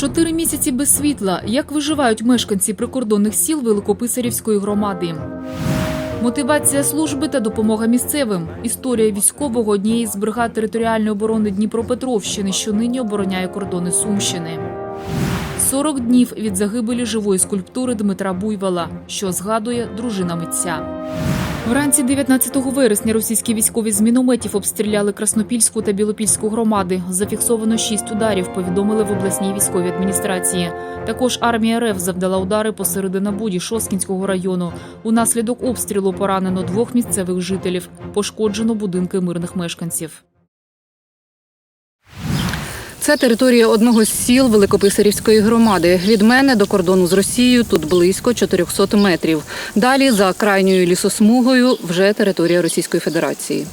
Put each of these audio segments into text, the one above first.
Чотири місяці без світла. Як виживають мешканці прикордонних сіл Великописарівської громади? Мотивація служби та допомога місцевим. Історія військового однієї з бригад територіальної оборони Дніпропетровщини, що нині обороняє кордони Сумщини. 40 днів від загибелі живої скульптури Дмитра Буйвола, що згадує дружина митця. Вранці 19 вересня російські військові з мінометів обстріляли Краснопільську та Білопільську громади. Зафіксовано шість ударів. Повідомили в обласній військовій адміністрації. Також армія РФ завдала удари посередина буді Шоскінського району. Унаслідок обстрілу поранено двох місцевих жителів. Пошкоджено будинки мирних мешканців. Це територія одного з сіл Великописарівської громади. Від мене до кордону з Росією тут близько 400 метрів. Далі за крайньою лісосмугою вже територія Російської Федерації.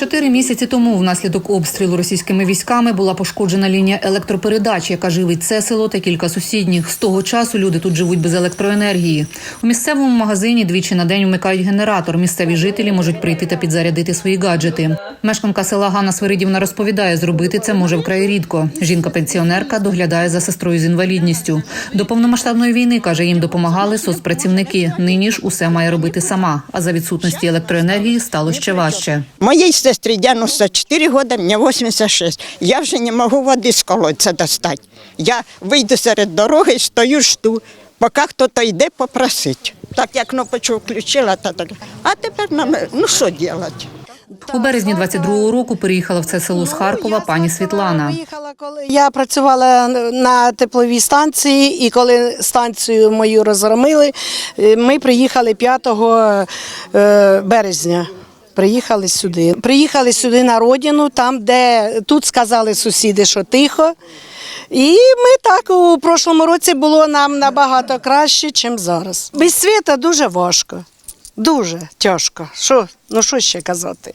Чотири місяці тому внаслідок обстрілу російськими військами була пошкоджена лінія електропередач, яка живить це село та кілька сусідніх. З того часу люди тут живуть без електроенергії. У місцевому магазині двічі на день вмикають генератор. Місцеві жителі можуть прийти та підзарядити свої гаджети. Мешканка села Ганна Свиридівна розповідає, зробити це може вкрай рідко. Жінка-пенсіонерка доглядає за сестрою з інвалідністю. До повномасштабної війни каже, їм допомагали соцпрацівники. Нині ж усе має робити сама. А за відсутності електроенергії стало ще важче. Моей сестре 94 года, мне 86. Я вже не можу води з колодця достати. Я вийду серед дороги, стою, жду, поки хтось йде попросить. Так я кнопочку включила, та так. А тепер нам, ну що робити? У березні 22-го року переїхала в це село з Харкова пані Світлана. Коли я працювала на тепловій станції, і коли станцію мою розгромили, е, ми приїхали 5 е, березня. Приїхали сюди. Приїхали сюди на родину, там, де тут сказали сусіди, що тихо. І ми так у прошлому році було нам набагато краще, ніж зараз. Без світа дуже важко. Дуже тяжко. Що, ну що ще казати?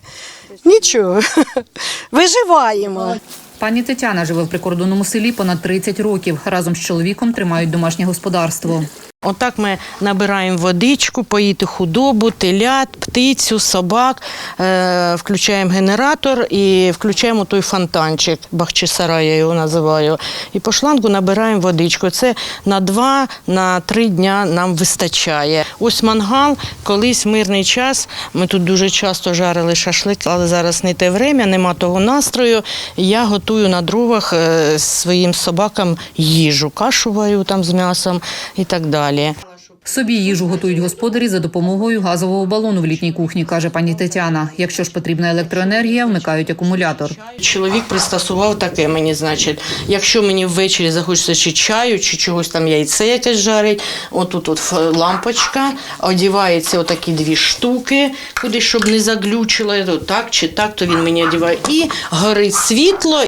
Нічого. Виживаємо. Пані Тетяна живе в прикордонному селі понад 30 років. Разом з чоловіком тримають домашнє господарство. Отак ми набираємо водичку, поїти худобу, телят, птицю, собак, е, включаємо генератор і включаємо той фонтанчик, Бахчисарай, я його називаю. І по шлангу набираємо водичку. Це на два, на три дня нам вистачає. Ось мангал, колись мирний час. Ми тут дуже часто жарили шашлик, але зараз не те время, нема того настрою. Я готую на дровах е, своїм собакам їжу, кашу варю там з м'ясом і так далі. Собі їжу готують господарі за допомогою газового балону в літній кухні, каже пані Тетяна. Якщо ж потрібна електроенергія, вмикають акумулятор. Чоловік пристосував таке мені, значить, якщо мені ввечері захочеться чи чаю, чи чогось там яйце якесь жарить, отут от лампочка, одівається отакі дві штуки, куди щоб не заглючило, так чи так, то він мені одіває. І горить світло.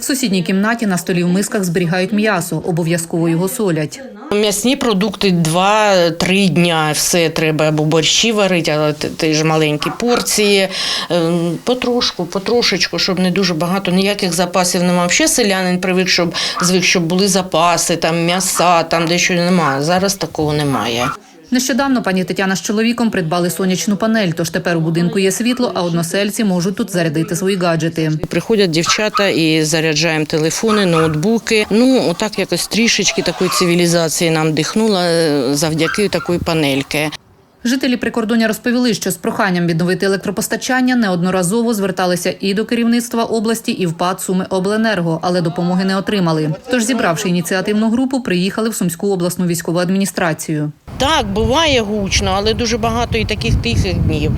В сусідній кімнаті на столі в мисках зберігають м'ясо, обов'язково його солять. М'ясні продукти 2-3 дня. Все треба або борщі варити, але те- теж маленькі порції. Ем, Потрошку, потрошечку, щоб не дуже багато. Ніяких запасів немає. Взагалі селянин привик, щоб звик, щоб були запаси, там м'яса, там дещо немає. Зараз такого немає. Нещодавно пані Тетяна з чоловіком придбали сонячну панель, тож тепер у будинку є світло, а односельці можуть тут зарядити свої гаджети. Приходять дівчата і заряджаємо телефони, ноутбуки. Ну, отак якось трішечки такої цивілізації нам дихнула е, завдяки такої панельки. Жителі прикордоння розповіли, що з проханням відновити електропостачання неодноразово зверталися і до керівництва області, і в ПАД Суми Обленерго, але допомоги не отримали. Тож, зібравши ініціативну групу, приїхали в Сумську обласну військову адміністрацію. Так, буває гучно, але дуже багато і таких тихих днів,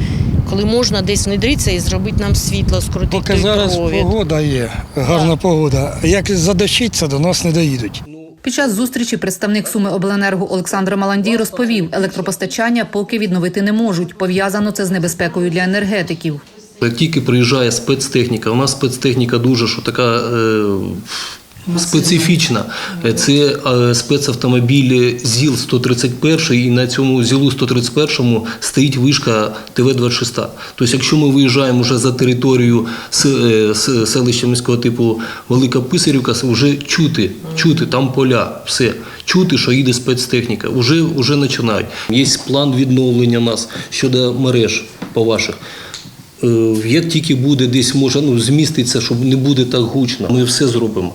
коли можна десь внедритися і зробити нам світло, скрутити Поки той зараз провід. погода є, гарна погода. Як задощиться, до нас не доїдуть. Під час зустрічі представник Суми Обленерго Олександр Маландій розповів, електропостачання поки відновити не можуть. Пов'язано це з небезпекою для енергетиків. Як тільки приїжджає спецтехніка, у нас спецтехніка дуже що така е, специфічна. Це е, спецавтомобіль ЗІЛ 131 і на цьому ЗІЛу 131 стоїть вишка ТВ-26. Тобто, якщо ми виїжджаємо вже за територію е, селища міського типу Велика Писарівка, вже чути, чути там поля, все. Чути, що їде спецтехніка, вже починають. Є план відновлення нас щодо мереж по ваших. Е, Як тільки буде десь може ну, зміститься, щоб не буде так гучно, ми все зробимо.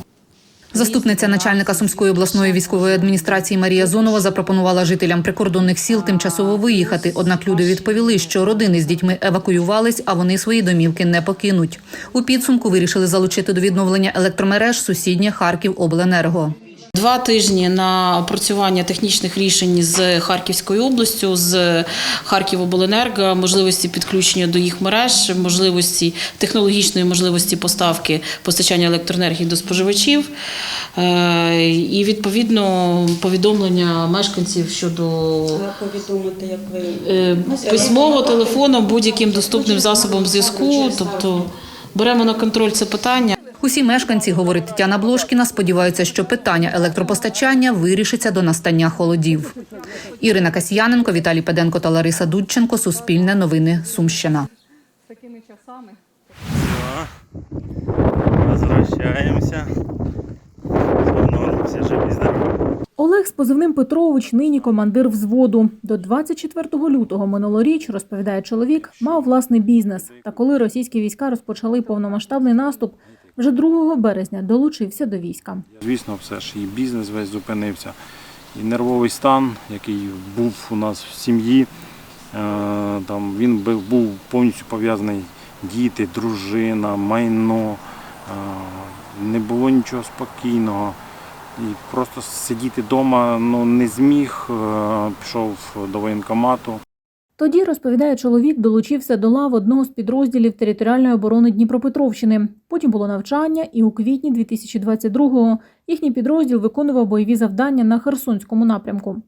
Заступниця начальника Сумської обласної військової адміністрації Марія Зонова запропонувала жителям прикордонних сіл тимчасово виїхати. Однак люди відповіли, що родини з дітьми евакуювались, а вони свої домівки не покинуть. У підсумку вирішили залучити до відновлення електромереж сусіднє Харків Обленерго. Два тижні на опрацювання технічних рішень з Харківською областю, з Харківобленерго, можливості підключення до їх мереж, можливості технологічної можливості поставки постачання електроенергії до споживачів, е, і відповідно повідомлення мешканців щодо повідомити, як ви е, письмово, телефоном, будь-яким доступним засобом зв'язку. Тобто беремо на контроль це питання. Усі мешканці, говорить Тетяна Блошкіна, сподіваються, що питання електропостачання вирішиться до настання холодів. Ірина Касьяненко, Віталій Педенко та Лариса Дудченко. Суспільне новини Сумщина. Возвращаемся. Все норм, все живы и. Олег з позивним Петрович нині командир взводу. До 24 лютого минулоріч, розповідає чоловік, мав власний бізнес. Та коли російські війська розпочали повномасштабний наступ, вже 2 березня долучився до війська. Звісно, все ж і бізнес весь зупинився, і нервовий стан, який був у нас в сім'ї, е, там він був повністю пов'язаний діти, дружина, майно. е, Не було нічого спокійного. І просто сидіти вдома ну, не зміг, е, пішов до воєнкомату. Тоді, розповідає чоловік, долучився до лав одного з підрозділів територіальної оборони Дніпропетровщини. Потім було навчання, і у квітні 2022-го їхній підрозділ виконував бойові завдання на Херсонському напрямку.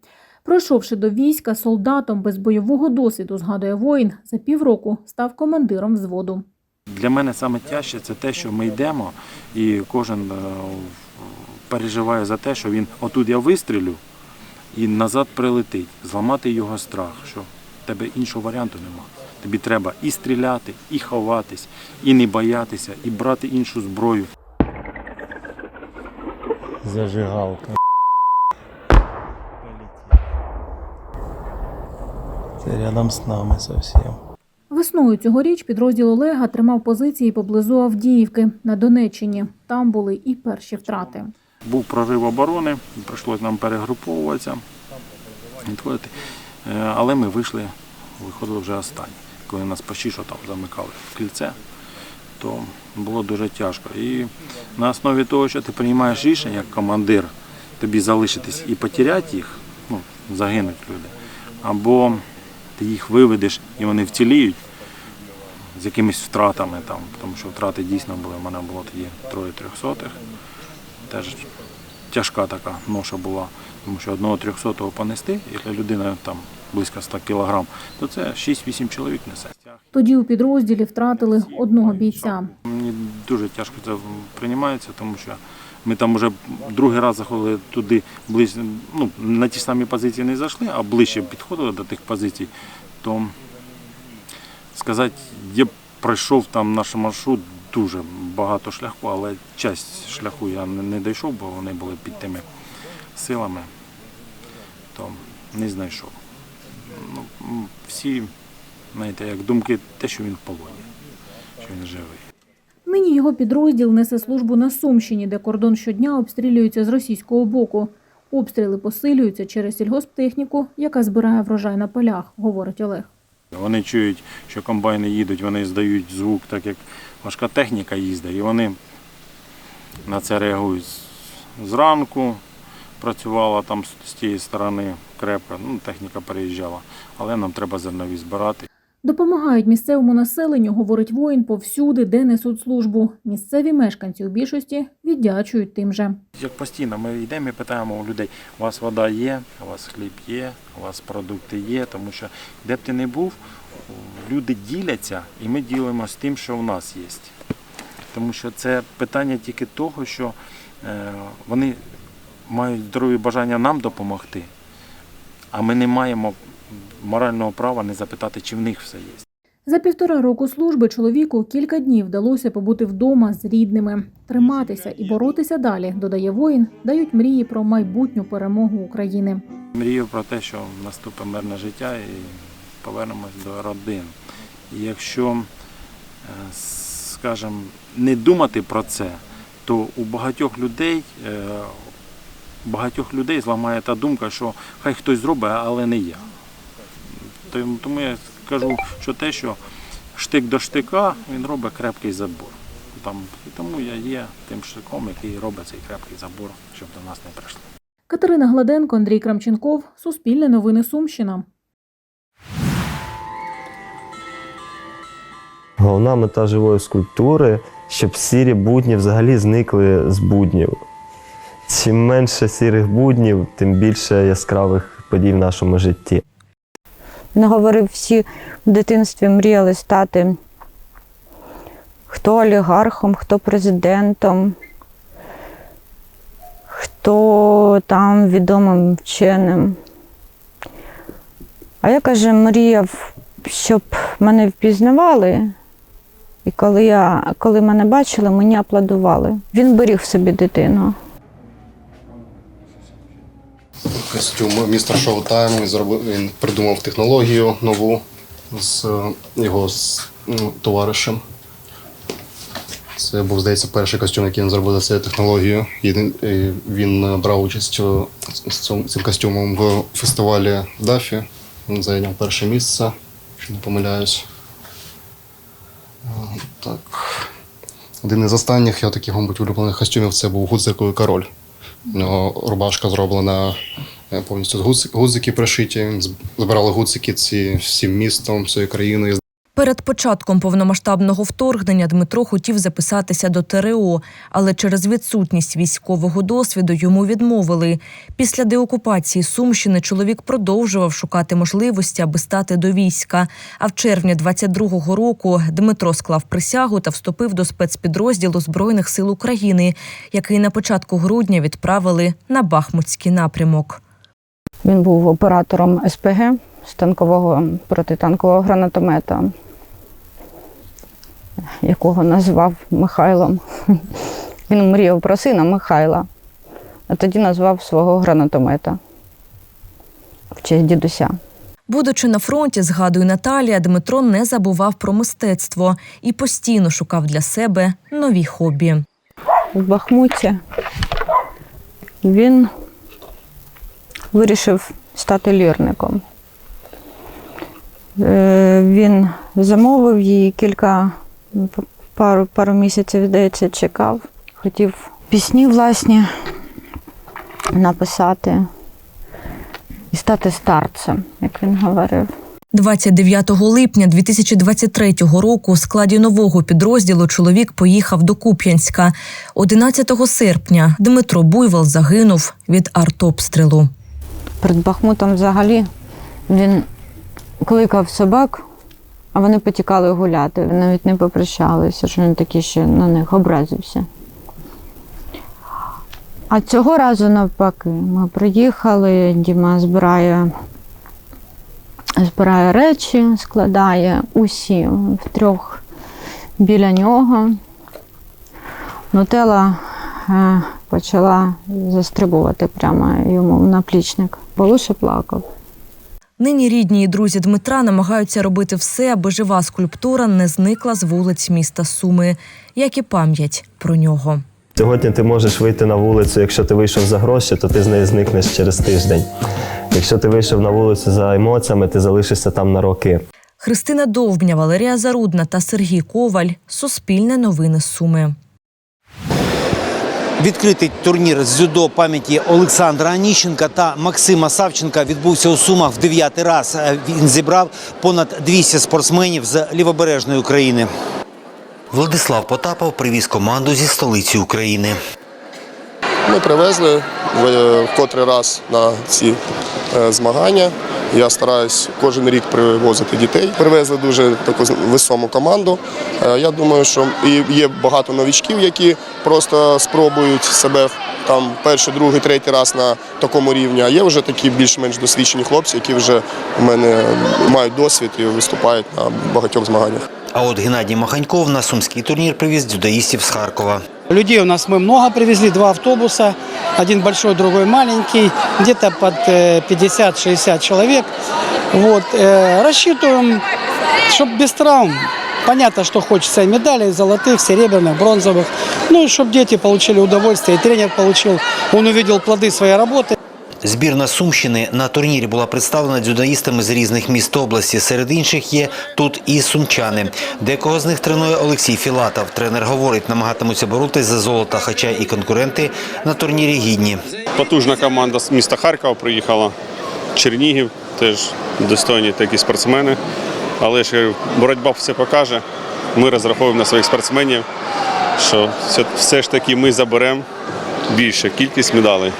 Пройшовши до війська солдатом без бойового досвіду, згадує воїн, за півроку став командиром взводу. Для мене саме тяжче це те, що ми йдемо, і кожен е, переживає за те, що він отут я вистрілю і назад прилетить, зламати його страх, що тебе іншого варіанту нема. Тобі треба і стріляти, і ховатись, і не боятися, і брати іншу зброю. Зажигалка. Це рядом з нами совсем. Весною цьогоріч підрозділ Олега тримав позиції поблизу Авдіївки на Донеччині. Там були і перші втрати. Був прорив оборони, прийшлося нам перегруповуватися, відходити. Е, Але ми вийшли, виходили вже останні. Коли нас почти що там замикали в кільце, то було дуже тяжко. І на основі того, що ти приймаєш рішення як командир, тобі залишитись і потеряти їх, ну, загинуть люди, або ти їх виведеш і вони вціліють з якимись втратами, там, тому що втрати дійсно були. У мене було тоді троє трьохсотих теж тяжка така ноша була, тому що одного трьохсотого понести, якщо людина там близько 100 кілограм, то це 6-8 чоловік несе. Тоді у підрозділі втратили одного бійця. Мені дуже тяжко це приймається, тому що ми там вже другий раз заходили туди, ближче, ну, на ті самі позиції не зайшли, а ближче підходили до тих позицій, то сказати, я пройшов там наш маршрут дуже багато шляху, але часть шляху я не дійшов, бо вони були під тими силами, то не знайшов. Ну, всі, знаєте, як думки, те, що він в полоні, що він живий. Нині його підрозділ несе службу на Сумщині, де кордон щодня обстрілюється з російського боку. Обстріли посилюються через сільгосптехніку, яка збирає врожай на полях, говорить Олег. Вони чують, що комбайни їдуть, вони здають звук, так як важка техніка їздить, і вони на це реагують. Зранку працювала там з тієї сторони крепко, ну, техніка переїжджала, але нам треба зернові збирати. Допомагають місцевому населенню, говорить воїн, повсюди, де несуть службу. Місцеві мешканці у більшості віддячують тим же. Як постійно ми йдемо і питаємо у людей, у вас вода є, у вас хліб є, у вас продукти є, тому що де б ти не був, люди діляться і ми ділимося тим, що в нас є. Тому що це питання тільки того, що е, вони мають здорові бажання нам допомогти, а ми не маємо морального права не запитати, чи в них все є. За півтора року служби чоловіку кілька днів вдалося побути вдома з рідними. Триматися і боротися далі, додає воїн, дають мрії про майбутню перемогу України. Мрію про те, що наступить мирне життя і повернемось до родин. І якщо, е, скажімо, не думати про це, то у багатьох людей, е, багатьох людей зламає та думка, що хай хтось зробить, але не я. Тому- Тому я скажу, що те, що штик до штика, він робить крепкий забор. Там, і тому я є тим штиком, який робить цей крепкий забор, щоб до нас не прийшли. Катерина Гладенко, Андрій Крамченков, Суспільне новини Сумщина. Головна мета живої скульптури, щоб сірі будні взагалі зникли з буднів. Чим менше сірих буднів, тим більше яскравих подій в нашому житті. Він говорив, всі в дитинстві мріяли стати хто олігархом, хто президентом, хто там відомим вченим. А я каже, мріяв, щоб мене впізнавали. І коли, я, коли мене бачили, мені аплодували. Він беріг собі дитину. Костюм містер Шоу-Тайм. Він зробив він придумав технологію нову з е, його з, ну, товаришем. Це був, здається, перший костюм, який він зробив за цією технологією. І Він брав участь цим, костюмом в фестивалі Дафі. Він зайняв перше місце, якщо не помиляюсь. Е, Так. Один із останніх його таких, мабуть, улюблених костюмів це був гудзиковий король. У нього рубашка зроблена повністю з гудз- гудзики пришиті. Збирали гудзики ці всім містом, всією країною. Перед початком повномасштабного вторгнення Дмитро хотів записатися до ТРО, але через відсутність військового досвіду йому відмовили. Після деокупації Сумщини чоловік продовжував шукати можливості, аби стати до війська. А в червні 22-го року Дмитро склав присягу та вступив до спецпідрозділу Збройних сил України, який на початку грудня відправили на Бахмутський напрямок. Він був оператором СПГ станкового протитанкового гранатомета, якого назвав Михайлом. Він мріяв про сина Михайла, а тоді назвав свого гранатомета в честь дідуся. Будучи на фронті, згадує Наталія, Дмитро не забував про мистецтво і постійно шукав для себе нові хобі. в Бахмуті він вирішив стати лірником. Е, Він замовив її кілька пару, пару місяців, здається, чекав. Хотів пісні власні написати і стати старцем, як він говорив. 29 липня 2023 року у складі нового підрозділу чоловік поїхав до Куп'янська. 11 серпня Дмитро Буйвол загинув від артобстрілу. Перед Бахмутом взагалі він кликав собак, а вони потікали гуляти. Навіть не попрощалися, що він такий ще на них образився. А цього разу навпаки, ми приїхали, Діма збирає, збирає речі, складає усі втрьох біля нього. Нутела е, почала застрибувати прямо йому в наплічник. Полуше плакав. Нині рідні і друзі Дмитра намагаються робити все, аби жива скульптура не зникла з вулиць міста Суми, як і пам'ять про нього. Сьогодні ти можеш вийти на вулицю, якщо ти вийшов за гроші, то ти з неї зникнеш через тиждень. Якщо ти вийшов на вулицю за емоціями, ти залишишся там на роки. Христина Довбня, Валерія Зарудна та Сергій Коваль. Суспільне новини Суми. Відкритий турнір з дзюдо пам'яті Олександра Аніщенка та Максима Савченка відбувся у Сумах в дев'ятий раз. Е, Він зібрав понад 200 спортсменів з лівобережної України. Владислав Потапов привіз команду зі столиці України. Ми привезли в в котрий раз на ці е, змагання. Я стараюсь кожен рік привозити дітей. Привезли дуже таку весому команду. Е, Я думаю, що і є багато новічків, які просто спробують себе там перший, другий, третій раз на такому рівні. А є вже такі більш-менш досвідчені хлопці, які вже у мене мають досвід і виступають на багатьох змаганнях. А от Геннадій Маханьков на сумський турнір привіз дзюдоїстів з Харкова. Людей у нас мы много привезли, два автобуса, один большой, другой маленький, где-то под э, 50-60 человек. Вот, э, рассчитываем, чтобы без травм, Понятно, что хочется и медалей, золотых, серебряных, бронзовых. Ну и чтобы дети получили удовольствие, и тренер получил, он увидел плоды своей работы. Збірна Сумщини на турнірі була представлена дзюдоїстами з різних міст області. Серед інших є тут і сумчани. Декого з них тренує Олексій Філатов. Тренер говорить, намагатимуться боротись за золото, хоча і конкуренти на турнірі гідні. Потужна команда з міста Харкова приїхала. Чернігів теж достойні такі спортсмени. Але ж е, боротьба все покаже. Ми розраховуємо на своїх спортсменів, що все ж таки ми заберемо більше кількість медалей.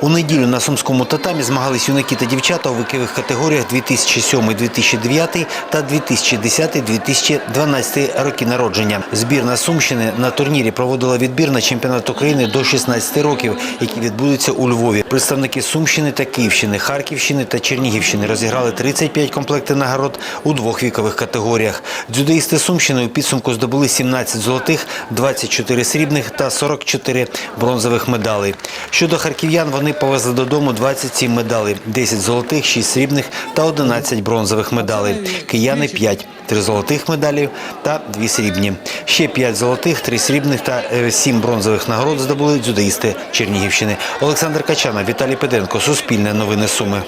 У неділю на сумському татамі змагались юнаки та дівчата у вікових категоріях 2007-2009 та 2010-2012 роки народження. Збірна Сумщини на турнірі проводила відбір на чемпіонат України до 16 років, який відбудеться у Львові. Представники Сумщини та Київщини, Харківщини та Чернігівщини розіграли 35 комплектів нагород у двох вікових категоріях. Дзюдоїсти Сумщини у підсумку здобули 17 золотих, 24 срібних та 44 бронзових медалей. Щодо харків'ян, вони повезли додому 27 медалей, 10 золотих, 6 срібних та 11 бронзових медалей. Кияни 5, 3 золотих медалі та 2 срібні. Ще 5 золотих, 3 срібних та 7 бронзових нагород здобули дзюдоїсти Чернігівщини. Олександр Качана, Віталій Педенко, Суспільне новини Суми.